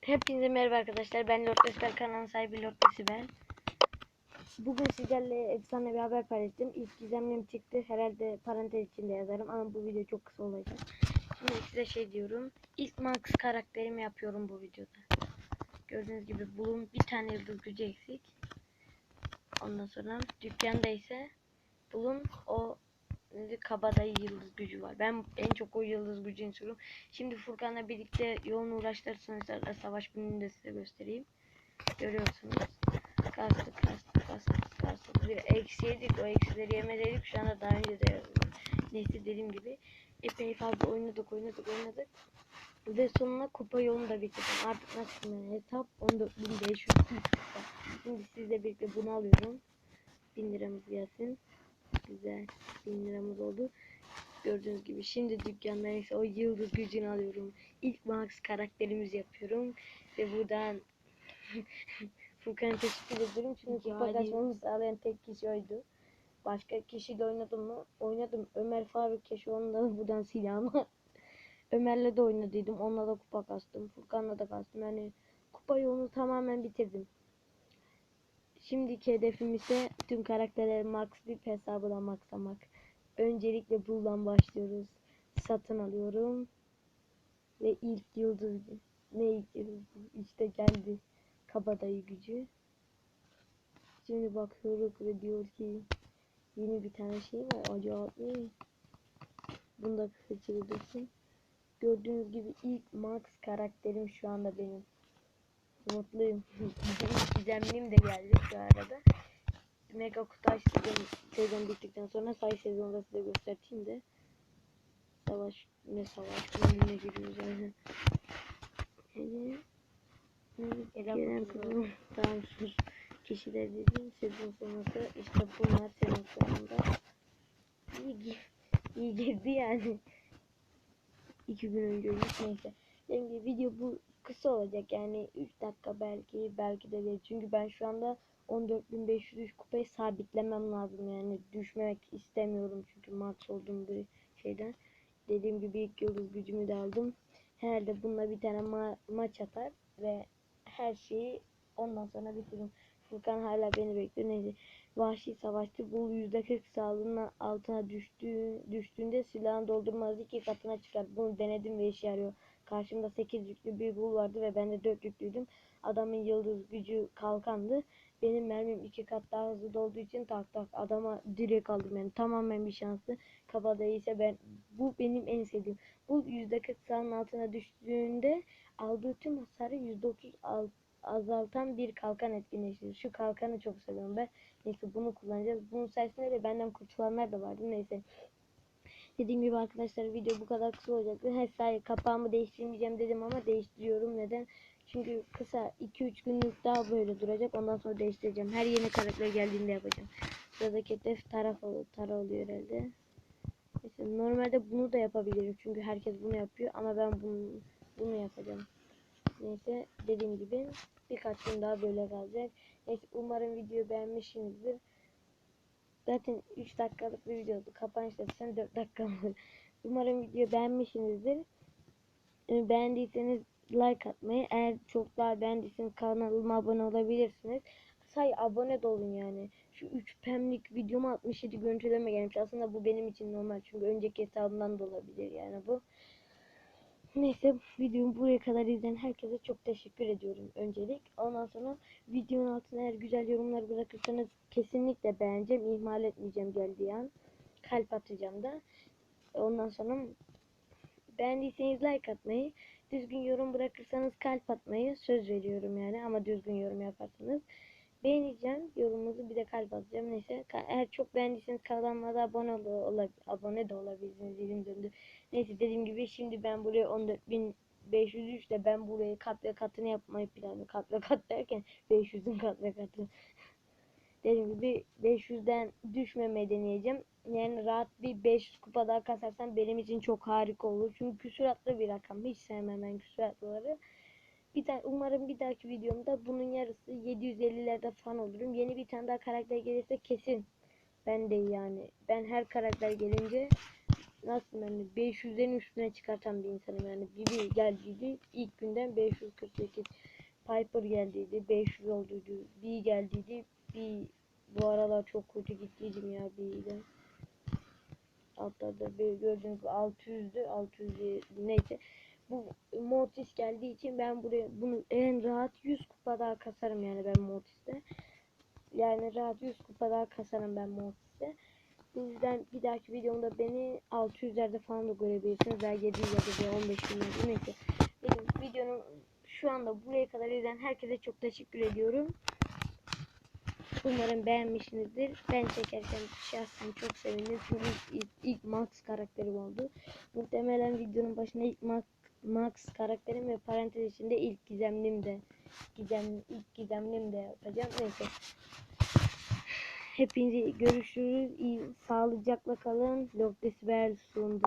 Hepinize merhaba arkadaşlar. Ben Lord Esper kanalının sahibi Lord ben. Bugün sizlerle efsane bir haber paylaştım. İlk gizemlim çıktı. Herhalde parantez içinde yazarım ama bu video çok kısa olacak. Şimdi size şey diyorum. İlk Max karakterimi yapıyorum bu videoda. Gördüğünüz gibi bulun bir tane yıldız gücü eksik. Ondan sonra dükkanda ise bulun o kabadayı yıldız gücü var. Ben en çok o yıldız gücünü istiyorum. Şimdi Furkan'la birlikte yoğun uğraşlar sonuçlarında savaş gününü de size göstereyim. Görüyorsunuz. Kastık kastık kastık kastık. Bir eksi yedik o eksileri yemedeydik. Şu anda daha önce de. Neyse dediğim gibi epey fazla oynadık oynadık oynadık. Ve sonuna kupa yolunu da bitirdim. Artık nasıl yani hesap 14.500 kupa. Şimdi sizle birlikte bunu alıyorum. 1000 liramız gelsin. Güzel. 1000 liramız oldu. Gördüğünüz gibi şimdi dükkandan ise o yıldız gücünü alıyorum. İlk Max karakterimizi yapıyorum. Ve buradan Furkan'a teşekkür ediyorum. Çünkü kupa ederim. kaçmamı sağlayan tek kişi oydu. Başka kişiyle oynadım mı? Oynadım. Ömer Faruk Keşi da buradan silahımı. Ömer'le de oynadıydım. Onunla da kupa kastım. Furkan'la da kastım. Yani kupa yolunu tamamen bitirdim. Şimdiki hedefim ise tüm karakterleri maxlayıp hesabına maxlamak. Öncelikle buradan başlıyoruz. Satın alıyorum. Ve ilk yıldız ne ilk yıldız işte geldi kabadayı gücü. Şimdi bakıyoruz ve diyor ki yeni bir tane şey var acaba ne? Bunu da kaçırdırsın. Gördüğünüz gibi ilk Max karakterim şu anda benim. Mutluyum. Gizemlim de geldi şu arada. Mega kutu açtım sezon bittikten sonra say sezonda size göstereyim de. Savaş ne savaş gününe giriyoruz yani. Yani Gelen kızım tamam sus. Kişiler dediğim sezon sonrası işte bunlar sezon sonunda. İyi, iyi girdi yani. İki gün önce neyse. Dediğim gibi video bu kısa olacak yani 3 dakika belki belki de değil. Çünkü ben şu anda 14.503 kupayı sabitlemem lazım yani düşmek istemiyorum çünkü max olduğum bir şeyden. Dediğim gibi ilk yıldız gücümü de aldım. Herhalde bununla bir tane ma- maç atar ve her şeyi ondan sonra bitiririm. Furkan hala beni bekliyor. Neyse. Vahşi savaşçı bu %40 sağlığının altına düştüğü, düştüğünde silahın doldurması iki katına çıkar. Bunu denedim ve işe yarıyor. Karşımda 8 yüklü bir bul vardı ve ben de 4 yüklüydüm. Adamın yıldız gücü kalkandı. Benim mermim iki kat daha hızlı dolduğu için tak tak adama direkt aldım yani tamamen bir şanslı. Kabadayı ise ben bu benim en sevdiğim. Bu %40 sağın altına düştüğünde aldığı tüm hasarı %30 al, azaltan bir kalkan etkinleştirir. Şu kalkanı çok seviyorum ben. Neyse bunu kullanacağız. Bunun sayesinde de benden kurtulanlar da vardı. Neyse. Dediğim gibi arkadaşlar video bu kadar kısa olacaktı. Her say kapağımı değiştirmeyeceğim dedim ama değiştiriyorum. Neden? Çünkü kısa 2-3 günlük daha böyle duracak. Ondan sonra değiştireceğim. Her yeni karakter geldiğinde yapacağım. Sıradaki hedef taraf oluyor. Tara oluyor herhalde. Neyse, normalde bunu da yapabilirim. Çünkü herkes bunu yapıyor. Ama ben bunu, bunu yapacağım. Neyse dediğim gibi birkaç gün daha böyle kalacak. Neyse umarım videoyu beğenmişsinizdir. Zaten 3 dakikalık bir videodu. Kapanışta sen 4 dakika oldu. Umarım videoyu beğenmişsinizdir. Ee, Beğendiyseniz like atmayı, eğer çok daha beğendiyseniz kanalıma abone olabilirsiniz. Say abone de olun yani. Şu 3 pemlik videoma 67 görüntüleme gelmiş. Aslında bu benim için normal. Çünkü önceki hesabımdan da olabilir yani bu. Neyse videomu buraya kadar izleyen herkese çok teşekkür ediyorum öncelik. Ondan sonra videonun altına eğer güzel yorumlar bırakırsanız kesinlikle beğeneceğim. ihmal etmeyeceğim geldiği an. Kalp atacağım da. Ondan sonra beğendiyseniz like atmayı, düzgün yorum bırakırsanız kalp atmayı söz veriyorum yani ama düzgün yorum yaparsanız. Beğeneceğim yorumunuzu bir de kalp atacağım. Neyse eğer çok beğendiyseniz kanalıma abone ol, abone de olabilirsiniz. Dilim döndü. Neyse dediğim gibi şimdi ben buraya 14.503 de ben burayı kat ve katını yapmayı planlıyorum. Kat ve kat derken 500'ün kat ve katı. Dediğim gibi 500'den düşmemeyi deneyeceğim. Yani rahat bir 500 kupa daha kasarsam benim için çok harika olur. Çünkü küsuratlı bir rakam. Hiç sevmem ben küsuratlıları. Bir daha, umarım bir dahaki videomda bunun yarısı 750'lerde falan olurum. Yeni bir tane daha karakter gelirse kesin ben de yani. Ben her karakter gelince nasıl yani 500'lerin üstüne çıkartan bir insanım yani. Bibi geldiydi ilk günden 548. Piper geldiydi 500 olduydu. B geldiydi. B bu aralar çok kötü gittiydim ya B'de. Altlarda bir gördüğünüz gibi 600'dü. 600 diye- neyse. Bu Mortis geldiği için ben buraya bunu en rahat 100 kupa daha kasarım yani ben Mortis'te. Yani rahat 100 kupa daha kasarım ben Mortis'te. Bu yüzden bir dahaki videomda beni 600'lerde falan da görebilirsiniz. Veya 700'lerde veya 15 binlerde neyse. Benim videonun şu anda buraya kadar izleyen herkese çok teşekkür ediyorum. Umarım beğenmişsinizdir. Ben çekerken şahsen çok sevindim. Çünkü ilk, ilk, Max karakterim oldu. Muhtemelen videonun başında ilk Max, Max karakterim ve parantez içinde ilk gizemlim de gizem ilk gizemlim de yapacağım. Neyse. Hepinizi görüşürüz. İyi, sağlıcakla kalın. Lok Desibel sundu.